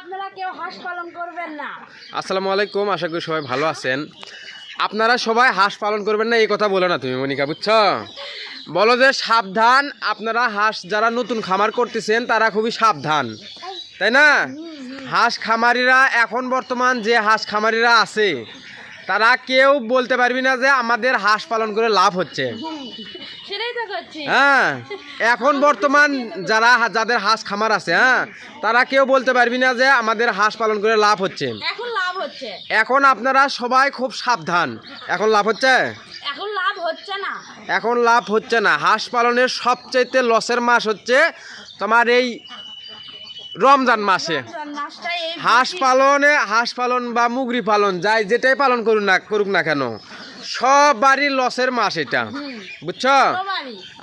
আপনারা আসসালামু আলাইকুম, আশা করি সবাই ভালো আছেন। আপনারা সবাই হাঁস পালন করবেন না, এই কথা বলো না তুমি, মনিকা, বুঝছ? বলো যে সাবধান, আপনারা হাঁস যারা নতুন খামার করতেছেন, তারা খুবই সাবধান, তাই না? হাঁস খামারিরা, এখন বর্তমান যে হাঁস খামারিরা আছে, তারা কেউ বলতে পারবি না যে আমাদের হাঁস পালন করে লাভ হচ্ছে। হ্যাঁ এখন বর্তমান যারা যাদের হাঁস খামার আছে হ্যাঁ তারা কেউ বলতে পারবি না যে আমাদের হাঁস পালন করে লাভ হচ্ছে। এখন আপনারা সবাই খুব সাবধান। এখন লাভ হচ্ছে? এখন লাভ হচ্ছে না। এখন লাভ হচ্ছে না। হাঁস পালনের সবচাইতে লসের মাস হচ্ছে তোমার এই রমজান মাসে। হাঁস পালনে হাঁস পালন বা মুগরি পালন যাই যেটাই পালন করুক না করুক না কেন সবারই লসের মাস এটা বুঝছ?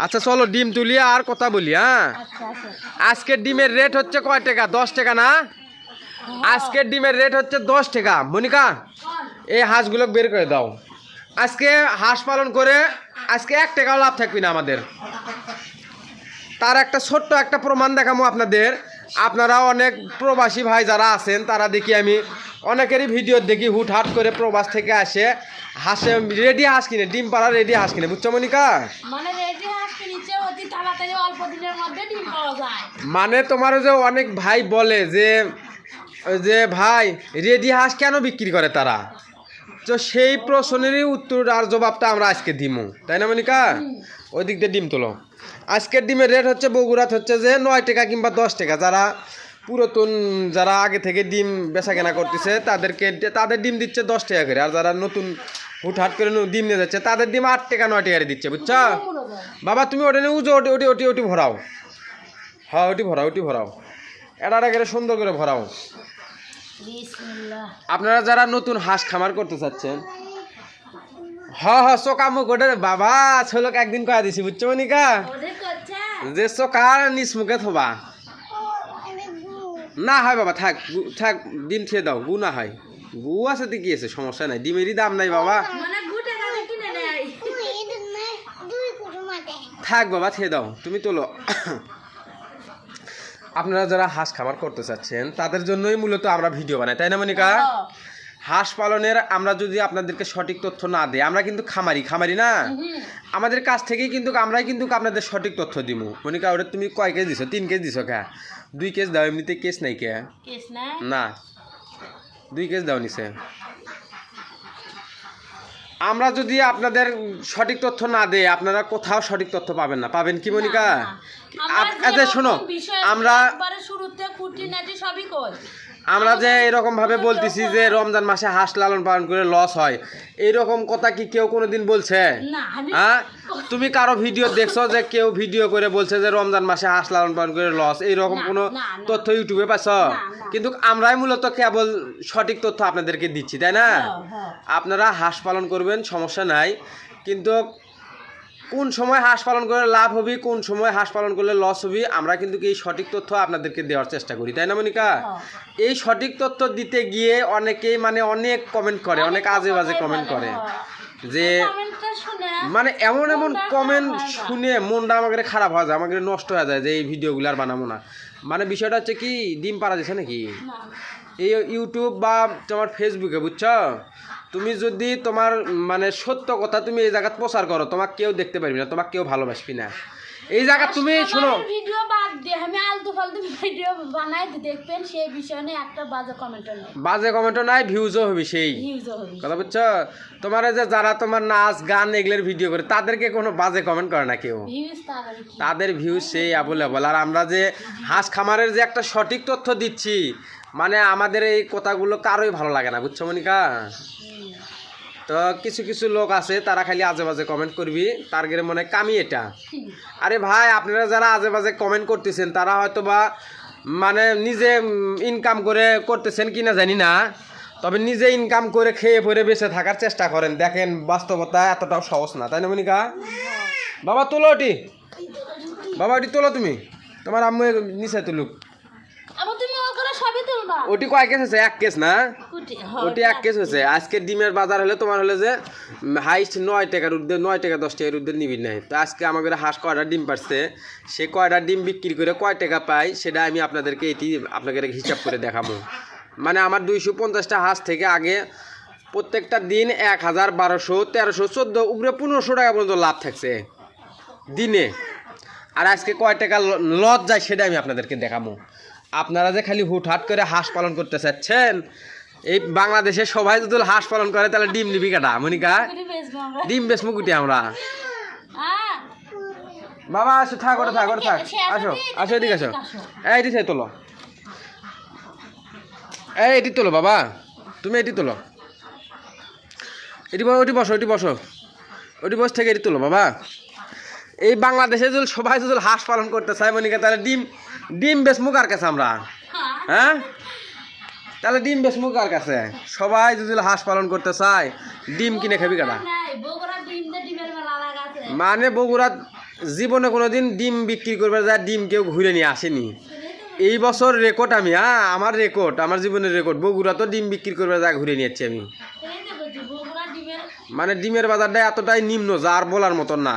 আচ্ছা চলো ডিম তুলি আর কথা বলি হ্যাঁ? আচ্ছা আচ্ছা। আজকের ডিমের রেট হচ্ছে কয় টাকা? দশ টাকা না? আজকের ডিমের রেট হচ্ছে দশ টাকা। মনিকা এই হাঁসগুলো বের করে দাও। আজকে হাঁস পালন করে আজকে এক টাকাও লাভ থাকবে না আমাদের। তার একটা ছোট্ট একটা প্রমাণ দেখাবো আপনাদের। আপনারা অনেক প্রবাসী ভাই যারা আছেন তারা দেখি আমি অনেকেরই ভিডিও দেখি হুটহাট করে প্রবাস থেকে আসে। হাঁসে রেডি হাঁস কিনে ডিম পাড়া রেডি হাঁস কিনে বুঝছ মনিকা? মানে রেডি হাঁসকে নিচে অতি তাড়াতাড়ি অল্প দিনের মধ্যে ডিম পাওয়া যায়। মানে তোমার যে অনেক ভাই বলে যে যে ভাই রেডি হাঁস কেন বিক্রি করে তারা? তো সেই প্রশ্নেরই উত্তর আর জবাবটা আমরা আজকে দিমু তাই না মনিকা? ওই দিক দিয়ে ডিম তোলো। আজকের ডিমের রেট হচ্ছে বগুড়াত হচ্ছে যে নয় টাকা কিংবা দশ টাকা যারা পুরাতন যারা আগে থেকে ডিম বেচা কেনা করতেছে তাদেরকে তাদের ডিম দিচ্ছে দশ টাকা করে আর যারা নতুন হুটহাট করে ডিম নিয়ে যাচ্ছে তাদের ডিম আট টাকা নয় টাকা করে দিচ্ছে বুঝছ? বাবা তুমি ওটা নিয়ে উজো ওটি ওটি ওটি ওটি ভরাও। হ্যাঁ ওটি ভরাও ওটি ভরাও। এটা করে সুন্দর করে ভরাও। আপনারা যারা নতুন হাঁস খামার করতে চাচ্ছেন হ হ চোকা মুখ ওটা বাবা ছোলক একদিন কয়া দিছি বুঝছ মনিকা? যে চোকা নিচ মুখে থবা। না হয় বাবা থাক থাক ডিম খেয়ে দাও গু না হয়। গু আছে তো কি আছে সমস্যা নাই ডিমেরই দাম নাই বাবা। মানে থাক বাবা খেয়ে দাও তুমি তোলো। আপনারা যারা হাঁস খামার করতে চাচ্ছেন তাদের জন্যই মূলত আমরা ভিডিও বানাই তাই না মনিকা? হ্যাঁ। হাঁস পালনের আমরা যদি আপনাদেরকে সঠিক তথ্য না দিই আমরা কিন্তু খামারি খামারি না? আমাদের কাছ থেকেই কিন্তু আমরাই কিন্তু আপনাদের সঠিক তথ্য দিব মনিকা ওটা তুমি কয় কেজি দিছো? তিন কেজি দিছো কে? দুই কেস দাও এমনিতে কেস নাই কে? কেস না না। দুই কেস দাও নিছে আমরা যদি আপনাদের সঠিক তথ্য না দেই আপনারা কোথাও সঠিক তথ্য পাবেন না। পাবেন কি মনিকা? আচ্ছা শোনো আমরা একবারে শুরুতে খুঁটিনাটি সবই কই? আমরা যে এরকম ভাবে বলতেছি যে রমজান মাসে হাঁস লালন পালন করে লস হয় এইরকম কথা কি কেউ কোনোদিন বলছে? হ্যাঁ তুমি কারও ভিডিও দেখছ যে কেউ ভিডিও করে বলছে যে রমজান মাসে হাঁস লালন পালন করে লস এইরকম কোনো। তথ্য ইউটিউবে পাইছ? কিন্তু আমরাই মূলত কেবল সঠিক তথ্য আপনাদেরকে দিচ্ছি তাই না? হ্যাঁ, হ্যাঁ। আপনারা হাঁস পালন করবেন সমস্যা নাই। কিন্তু কোন সময় হাঁস পালন করে লাভ হবে কোন সময় হাঁস পালন করলে লস হবে আমরা কিন্তু এই সঠিক তথ্য আপনাদেরকে দেওয়ার চেষ্টা করি তাই না মনিকা? হ্যাঁ। এই সঠিক তথ্য দিতে গিয়ে অনেকেই মানে অনেক কমেন্ট করে অনেক আজে বাজে কমেন্ট করে হ্যাঁ। যে মানে এমন এমন কমেন্ট শুনে মনটা আমাকে খারাপ হয়ে যায় আমাকে নষ্ট হয়ে যায় যে এই ভিডিওগুলো আর বানাবো না। মানে বিষয়টা হচ্ছে কি ডিম পারা দিছে নাকি? এই ইউটিউব বা তোমার ফেসবুকে বুঝছ? তুমি যদি তোমার মানে সত্য কথা তুমি এই জায়গায় প্রচার করো তোমাকে কেউ দেখতে পারবি না তোমাকে কেউ ভালোবাসবি না। এই জায়গা তুমি শোনো। ভিডিও বাদ দিয়ে আমি আলতু ফালতু ভিডিও বানাই দেখবেন সেই বিষয় নিয়ে একটা বাজে কমেন্ট নেই। বাজে কমেন্টও নাই ভিউজও হবে সেই। ভিউজও হবে কথা বুঝছ? তোমার যে যারা তোমার নাচ গান এগুলোর ভিডিও করে তাদেরকে কোনো বাজে কমেন্ট করে না কেউ। তাদের ভিউজ সেই অ্যাভেলেবল আর আমরা যে হাঁস খামারের যে একটা সঠিক তথ্য দিচ্ছি মানে আমাদের এই কথাগুলো কারোই ভালো লাগে না বুঝছ মনিকা। তো কিছু কিছু লোক আছে, তারা খালি আজে বাজে কমেন্ট করবি। তার গেলে মনে কামি এটা। আরে ভাই, আপনারা যারা আজে বাজে কমেন্ট করতেছেন, তারা হয়তো বা মানে নিজে ইনকাম করে করতেছেন কিনা জানি না। তবে নিজে ইনকাম করে খেয়ে পরে বেঁচে থাকার চেষ্টা করেন। দেখেন, বাস্তবতা এতটাও সহজ না। তাই না, মনিকা? বাবা, তোলো ওটি। বাবা, ওটি তোলো তুমি। তোমার আম্মু নিচে তুলুক। ওটি কয় কেস হয়েছে? এক কেস না? ওটি এক কেস হয়েছে। আজকে ডিমের বাজার হলে তোমার হলে যে হাইস্ট নয় টাকার উর্ধে নয় টাকা দশ টাকার উর্ধে নিবি নাই। তো আজকে আমাদের হাঁস কয়টা ডিম পারছে? সে কয়টা ডিম বিক্রি করে কয় টাকা পাই সেটা আমি আপনাদেরকে এটি আপনাদের হিসাব করে দেখাবো। মানে আমার দুইশো পঞ্চাশটা হাঁস থেকে আগে প্রত্যেকটা দিন এক হাজার বারোশো তেরোশো চোদ্দ উপরে পনেরোশো টাকা পর্যন্ত লাভ থাকছে। দিনে। আর আজকে কয় টাকা লস যায় সেটা আমি আপনাদেরকে দেখাবো। আপনারা যে খালি হুটহাট করে হাঁস পালন করতে চাচ্ছেন এই বাংলাদেশে সবাই যদি হাঁস পালন করে তাহলে ডিম নিবি কাটা মনিকা? ডিম বেশ মুকুটি আমরা। বাবা আসো থাক ওটা থাক ওটা থাক। আসো আসো এদিকে আসো। এই এটি তোলো। এই এটি তোলো বাবা। তুমি এটি তোলো। এটি ওটি বসো ওটি বসো। ওটি বস থেকে এটি তোলো বাবা। এই বাংলাদেশে যদি সবাই যদি হাঁস পালন করতে চায় মনিকা তাহলে ডিম ডিম বেশ মুখ আর কাছে আমরা। হ্যাঁ? তাহলে ডিম বেশ মুখ আর কাছে। সবাই যদি হাঁস পালন করতে চায় ডিম কিনে খাবি কাটা বগুড়া মানে বগুড়াত জীবনে কোনোদিন ডিম বিক্রি করবে যায় ডিম কেউ ঘুরে নিয়ে আসেনি। এই বছর রেকর্ড আমি হ্যাঁ আমার রেকর্ড আমার জীবনের রেকর্ড বগুড়া তো ডিম বিক্রি করবে যা ঘুরে নিয়ে যাচ্ছি আমি। বগুড়া মানে ডিমের বাজারটা এতটাই নিম্ন যা আর বলার মতন না।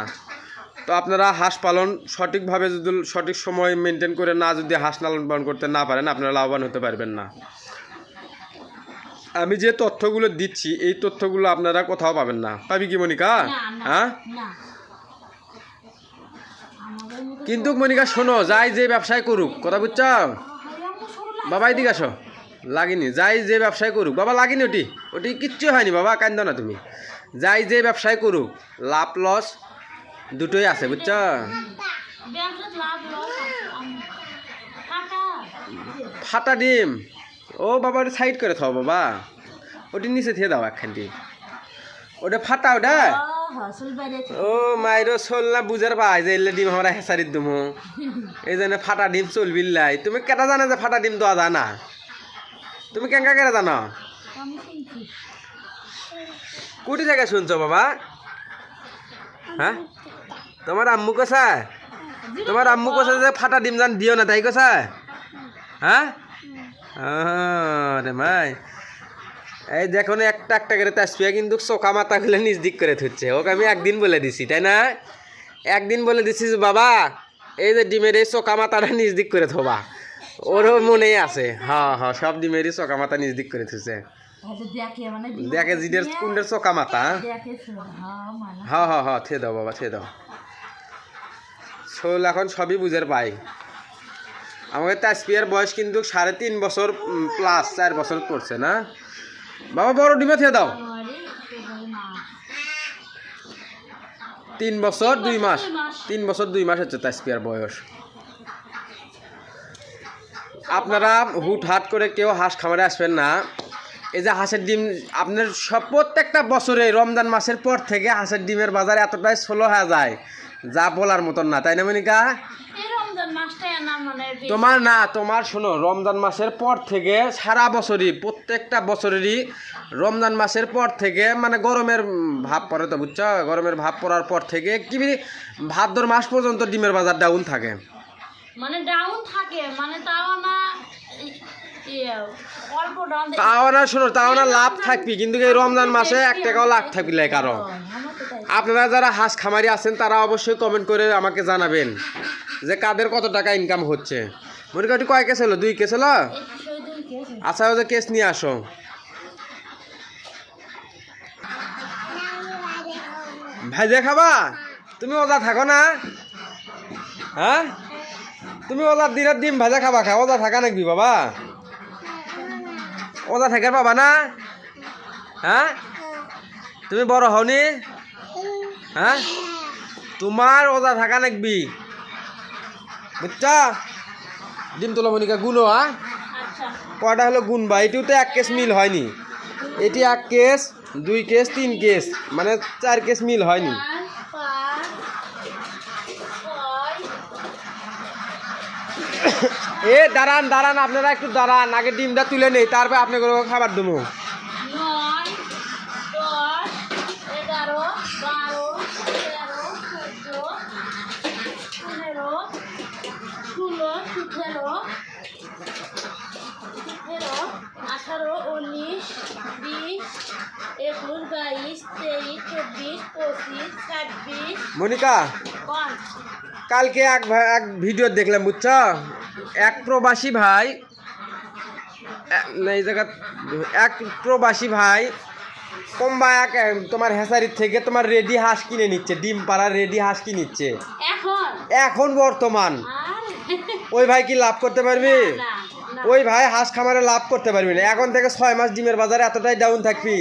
তো আপনারা হাঁস পালন সঠিকভাবে যদি সঠিক সময় মেনটেন করে না যদি হাঁস লালন পালন করতে না পারেন আপনারা লাভবান হতে পারবেন না। আমি যে তথ্যগুলো দিচ্ছি এই তথ্যগুলো আপনারা কোথাও পাবেন না। পাবি কি মনিকা? হ্যাঁ? কিন্তু মনিকা শোনো যাই যে ব্যবসায় করুক কথা বুঝছ? বাবা এদিকে আসো লাগিনি যাই যে ব্যবসায় করুক। বাবা লাগিনি ওটি। ওটি কিচ্ছু হয়নি বাবা কান্দ না তুমি। যাই যে ব্যবসায় করুক লাভ লস দুটোই আছে বুঝছ? ফাটা ডিম। ও বাবা ওটা সাইড করে থাও বাবা। ওটি নিচে থিয়ে দাও একখানটি। ওটা ফাটা ওটা? ও মাইরো চল না বুঝার পাই যে এলে ডিম আমরা হেসারিত দুমো। এই জন্য ফাটা ডিম চলবিল্লাই তুমি কেটা জানা যে ফাটা ডিম দেওয়া জানা তুমি কেঙ্কা কেটে জানো? কোটি জায়গায় শুনছো বাবা? হ্যাঁ? তোমার আম্মু কষা তোমার আম্মু কষা যে ফাটা ডিম জান দিও না তাই কষা হ্যাঁ রে মাই। এই দেখো না একটা একটা করে তাসপিয়া কিন্তু চোকা মাথা খুলে নিজ দিক করে থুচ্ছে ওকে আমি একদিন বলে দিছি তাই না? একদিন বলে দিছি যে বাবা এই যে ডিমের এই চোকা মাথাটা নিজ দিক করে থবা ওরও মনেই আছে। হ্যাঁ হ্যাঁ সব ডিমেরই চোকা মাথা নিজ দিক করে থুছে দেখে মানে জিডের কুন্ডের চোকা মাথা হ্যাঁ? হ্যাঁ হ্যাঁ থে দাও বাবা থে দাও। শোল এখন সবই বুঝের পাই আমাদের তাসপিয়ার বয়স কিন্তু সাড়ে তিন বছর প্লাস চার বছর পড়ছে না? বাবা, বড় ডিমে থে দাও। তিন বছর, দুই মাস। তিন বছর, দুই মাস হচ্ছে তাসপিয়ার বয়স। আপনারা হুট হাট করে কেউ হাঁস খামারে আসবেন না। এই যে হাঁসের ডিম, আপনার সব প্রত্যেকটা বছরে রমজান মাসের পর থেকে হাঁসের ডিমের বাজার এতটাই স্লো হয়ে যায়। যা বলার মতন না তাই না মনিকা? মানে। তোমার না তোমার শোনো রমজান মাসের পর থেকে সারা বছরই প্রত্যেকটা বছরেরই রমজান মাসের পর থেকে মানে গরমের ভাব পড়ে তো বুঝছ? গরমের ভাব পড়ার পর থেকে কি ভাদ্র মাস পর্যন্ত ডিমের বাজার ডাউন থাকে। মানে ডাউন থাকে মানে তাও না ইয়ে, তাও না শোনো তাও না লাভ থাকবি কিন্তু এই রমজান মাসে এক টাকাও লাভ থাকবি কারও। আপনারা যারা হাঁস খামারি আছেন, তারা অবশ্যই কমেন্ট করে আমাকে জানাবেন যে কাদের কত টাকা ইনকাম হচ্ছে। করি কয় কেস হলো? দুই কেস হলো? আচ্ছা ওদের কেস নিয়ে আসো। ভাইজে খাবা? তুমি ওজা থাকো না? হ্যাঁ? তুমি ওজার দিনের ডিম ভাজা খাবা খা, ওজা থাকা নাকি বাবা? ওজা থাকে পাবা না? হ্যাঁ? তুমি বড় হওনি? হ্যাঁ? তোমার ওজা থাকা নাকবি বুঝছা? ডিম তোলা মনিকা গুলো হ্যাঁ? আচ্ছা। কটা হলো গুনবা এটিও তো এক কেস মিল হয়নি। এটি এক কেস দুই কেস তিন কেস মানে চার কেস মিল হয়নি। এ দাঁড়ান দাঁড়ান আপনারা একটু দাঁড়ান আগে ডিমটা তুলে নেই তারপর আপনাকে খাবার দেবো। একুশ বাইশ তেইশ চব্বিশ পঁচিশ ছাব্বিশ মনিকা কালকে এক এক ভিডিও দেখলাম বুঝছ? এক প্রবাসী ভাই এই জায়গা এক প্রবাসী ভাই কম্বা এক তোমার হেসারির থেকে তোমার রেডি হাঁস কিনে নিচ্ছে ডিম পাড়া রেডি হাঁস কিনে নিচ্ছে? এখন? বর্তমান। ওই ভাই কি লাভ করতে পারবি? ওই ভাই হাঁস খামারে লাভ করতে পারবি না। এখন থেকে ছয় মাস ডিমের বাজারে এতটাই ডাউন থাকবি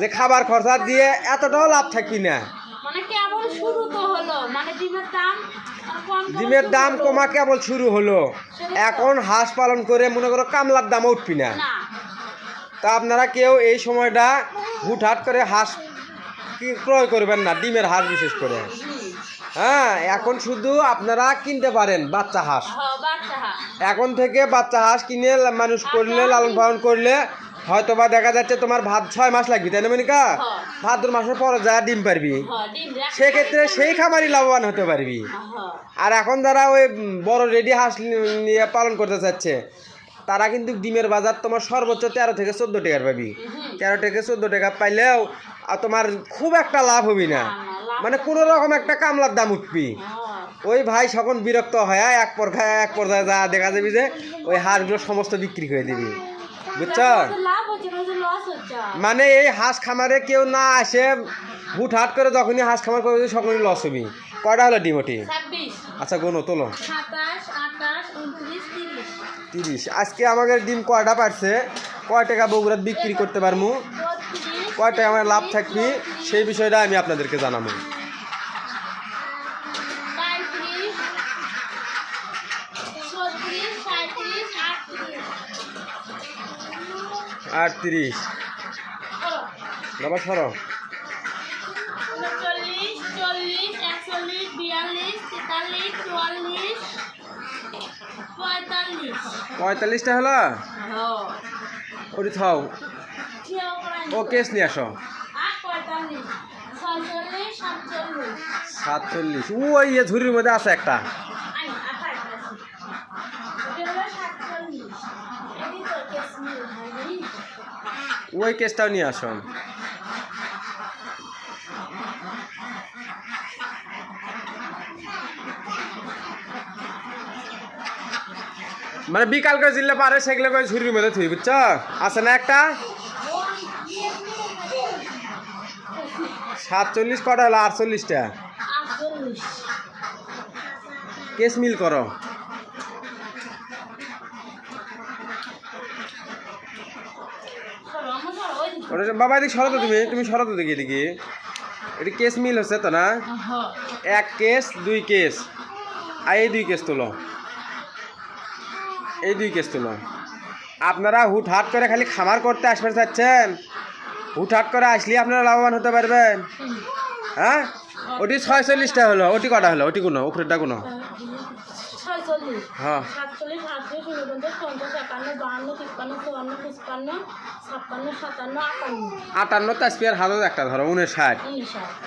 যে খাবার খরচা দিয়ে এতটাও লাভ থাকবি না। মানে মানে ডিমের দাম কম কেবল শুরু হলো। এখন হাঁস পালন করে মনে করো কামলার দাম উঠবি না। তা আপনারা কেউ এই সময়টা হুটহাট করে হাঁস কি ক্রয় করবেন না ডিমের হাঁস বিশেষ করে। হ্যাঁ এখন শুধু আপনারা কিনতে পারেন বাচ্চা হাঁস। এখন থেকে বাচ্চা হাঁস কিনে মানুষ করলে লালন পালন করলে হয়তো বা দেখা যাচ্ছে তোমার ভাত ছয় মাস লাগবে তাই না মনিকা। ভাদ্র মাসের পরে যা ডিম পারবি। সেক্ষেত্রে সেই খামারই লাভবান হতে পারবি। আর এখন যারা ওই বড় রেডি হাঁস নিয়ে পালন করতে চাচ্ছে তারা কিন্তু ডিমের বাজার তোমার সর্বোচ্চ তেরো থেকে চোদ্দ টাকার পাবি। তেরো থেকে চোদ্দ টাকা পাইলেও আর তোমার খুব একটা লাভ হবি না মানে কোনো রকম একটা কামলার দাম উঠবি। ওই ভাই সকল বিরক্ত হয় এক পর্যায়ে এক পর্যায়ে যা দেখা যাবি যে ওই হাঁসগুলো সমস্ত বিক্রি করে দিবি। বুঝছ? তারপরে লাভ হচ্ছে না যে লস হচ্ছে। মানে এই হাঁস খামারে কেউ না আসে হুটহাট করে যখনই হাঁস খামার করবে সকলই লস হবি। কয়টা হলো ডিম ওটি আচ্ছা গোনো তোলো। তিরিশ। আজকে আমাদের ডিম কয়টা পারছে? কয় টাকা বগুড়াত বিক্রি করতে পারব বত্রিশ কয় টাকা আমার লাভ থাকবে সেই বিষয়টা আমি আপনাদেরকে জানাব। আটত্রিশ। বাবা সরো। পঁয়তাল্লিশটা হলো? ওটি থাও ও কেস নিয়ে আসো। সাতচল্লিশ। সাতচল্লিশ ওই ঝুড়ির মধ্যে আছে একটা। ওই কেসটাও নিয়ে আসো। মানে বিকাল করে জিল্লে পারে, সেগুলো করে ঝুড়ির মধ্যে থুই, বুঝছ? আছে না একটা? সাতচল্লিশ, কটা হলো? আটচল্লিশটা। আটচল্লিশ। কেস মিল করো। বাবা, এদিকে সরো তো তুমি তুমি সরো তো দেখি এদিকে এটি কেস মিল হচ্ছে তো না। এক কেস, দুই কেস। আর এই দুই কেস তোলো। এই দুই কেস তোলো। আপনারা হুট হাট করে খালি খামার করতে আসতে চাচ্ছেন হুটহাট করে আসলে আপনারা লাভবান হতে পারবেন। হ্যাঁ? ওটি ছয়চল্লিশটা হলো ওটি কটা হলো? ওটি কোনো উপরেরটা কোনো হ্যাঁ। আটান্ন। তাসপিয়ার হাজার একটা ধরো উনিশ ষাট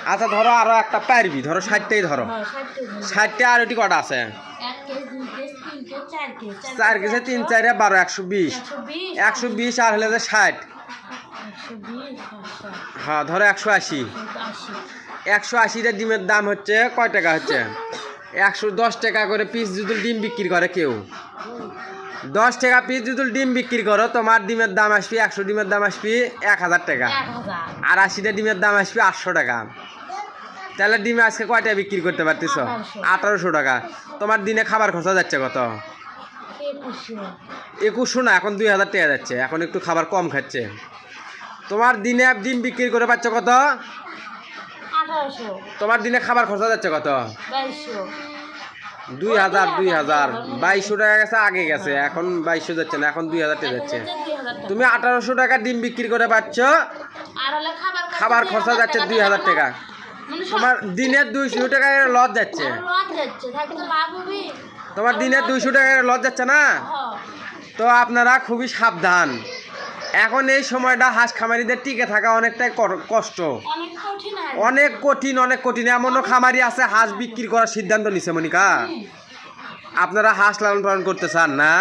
আচ্ছা ধরো আরও একটা পারবি ধরো ষাটটাই ধরো। হ্যাঁ, ষাটটা আর ওটি কটা আছে? চার কেসে তিন চারে বারো একশো বিশ। একশো বিশ আর হলে যে ষাট। হ্যাঁ ধরো একশো আশি। একশো আশিটা ডিমের দাম হচ্ছে কয় টাকা হচ্ছে? একশো দশ টাকা করে পিস যদি ডিম বিক্রি করে কেউ। দশ টাকা পিস যদি ডিম বিক্রি করো তোমার ডিমের দাম আসবে একশো ডিমের দাম আসবে এক হাজার টাকা। আর আশিটা ডিমের দাম আসবে আটশো টাকা। তাহলে ডিমে আজকে কয়টা বিক্রি করতে পারতেছ? আঠারোশো। টাকা। তোমার দিনে খাবার খরচা যাচ্ছে কত? একুশশো না এখন দুই হাজার টাকা যাচ্ছে। এখন একটু খাবার কম খাচ্ছে। তোমার দিনে ডিম বিক্রি করে পাচ্ছ কত? তোমার দিনে খাবার খরচা যাচ্ছে কত? দুই হাজার দুই হাজার। বাইশশো টাকা গেছে আগে গেছে। এখন বাইশশো যাচ্ছে না এখন দুই হাজার টাকা যাচ্ছে। তুমি আঠারোশো টাকা ডিম বিক্রি করে পাচ্ছ। খাবার খরচা যাচ্ছে দুই হাজার টাকা। মানে তোমার দিনের দুইশো টাকা লস যাচ্ছে। তোমার দিনের দুইশো টাকা লস যাচ্ছে না? হ্যাঁ। তো আপনারা খুবই সাবধান। এখন এই সময়টা হাঁস খামারিদের টিকে থাকা অনেকটাই কষ্ট। অনেক কঠিন অনেক কঠিন। এমনও খামারি আছে হাঁস বিক্রি করার সিদ্ধান্ত নিছে মনিকা। আপনারা হাঁস লালন পালন করতে চান না?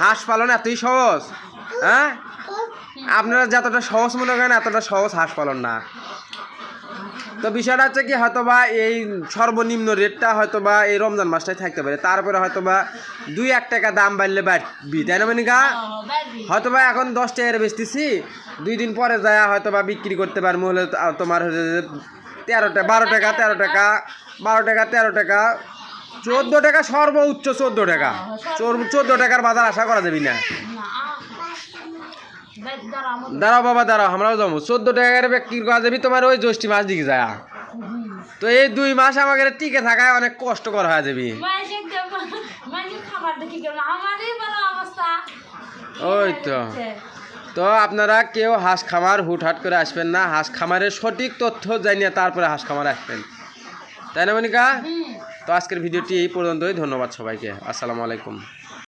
হাঁস পালন এতই সহজ হ্যাঁ? আপনারা যতটা সহজ মনে করেন এতটা সহজ হাঁস পালন না। তো বিষয়টা হচ্ছে কি হয়তোবা এই সর্বনিম্ন রেটটা হয়তোবা এই রমজান মাসটাই থাকতে পারে। তারপরে হয়তোবা দুই এক টাকা দাম বাড়লে বাড়বি তাই না মনিকা? বাড়বি। হয়তোবা এখন দশ টাকার বেচতেছি দুই দিন পরে যায় হয়তোবা বিক্রি করতে পারব হলে তোমার হচ্ছে তেরো টাকা বারো টাকা তেরো টাকা বারো টাকা তেরো টাকা চোদ্দ টাকা সর্বোচ্চ চোদ্দ টাকা। চোদ্দ টাকার বাজার আশা করা যাবি না দাঁড়াও বাবা দাঁড়াও আমরাও যাব। চোদ্দ টাকার বিক্রি করা যাবি তোমার ওই জ্যৈষ্ঠী মাস দিকে যায়। তো এই দুই মাস আমাকে টিকে থাকায় অনেক কষ্টকর হয়ে যাবি। ওই তো। তো আপনারা কেউ হাঁস খামার হুটহাট করে আসবেন না হাঁস খামারের সঠিক তথ্য জানিয়ে তারপরে হাঁস খামার আসবেন। তাই না মনিকা? তো আজকের ভিডিওটি এই পর্যন্তই ধন্যবাদ সবাইকে। আসসালামু আলাইকুম।